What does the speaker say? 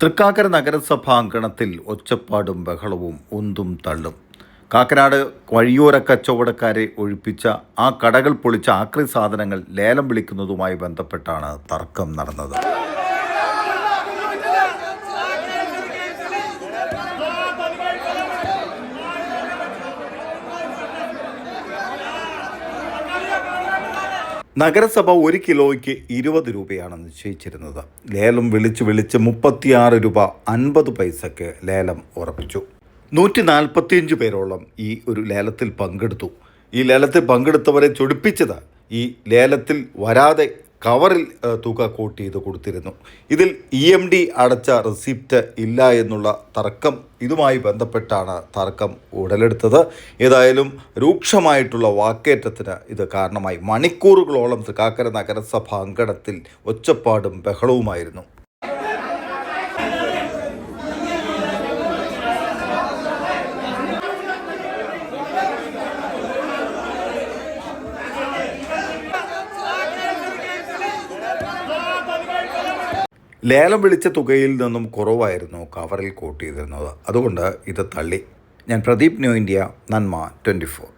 തൃക്കാക്കര നഗരസഭാ അങ്കണത്തിൽ ഒച്ചപ്പാടും ബഹളവും ഉന്തും തള്ളും. കാക്കനാട് വഴിയോര കച്ചവടക്കാരെ ഒഴിപ്പിച്ച ആ കടകൾ പൊളിച്ച ആക്രി സാധനങ്ങൾ ലേലം വിളിക്കുന്നതുമായി ബന്ധപ്പെട്ടാണ് തർക്കം നടന്നത്. നഗരസഭ ഒരു കിലോയ്ക്ക് ഇരുപത് രൂപയാണ് നിശ്ചയിച്ചിരുന്നത്. ലേലം വിളിച്ച് വിളിച്ച് മുപ്പത്തിയാറ് രൂപ അൻപത് പൈസയ്ക്ക് ലേലം ഉറപ്പിച്ചു. നൂറ്റി നാൽപ്പത്തിയഞ്ച് പേരോളം ഈ ഒരു ലേലത്തിൽ പങ്കെടുത്തു. ഈ ലേലത്തിൽ പങ്കെടുത്തവരെ ചൊടിപ്പിച്ചത് ഈ ലേലത്തിൽ വരാതെ കവറിൽ തുക കോട്ട് ചെയ്ത് കൊടുത്തിരുന്നു. ഇതിൽ ഇ എം ഡി അടച്ച റെസിപ്റ്റ് ഇല്ല എന്നുള്ള തർക്കം ഇതുമായി ബന്ധപ്പെട്ടാണ് തർക്കം ഉടലെടുത്തത്. ഏതായാലും രൂക്ഷമായിട്ടുള്ള വാക്കേറ്റത്തിന് ഇത് കാരണമായി. മണിക്കൂറുകളോളം തൃക്കാക്കര നഗരസഭ അങ്കണത്തിൽ ഒച്ചപ്പാടും ബഹളവുമായിരുന്നു. ലേലം വിളിച്ച തുകയിൽ നിന്നും കുറവായിരുന്നു കവറിൽ കോട്ട് ചെയ്തിരുന്നത് അതുകൊണ്ട് ഇത് തള്ളി. ഞാൻ പ്രദീപ് ന്യൂ ഇന്ത്യ നന്മ ട്വന്റി ഫോർ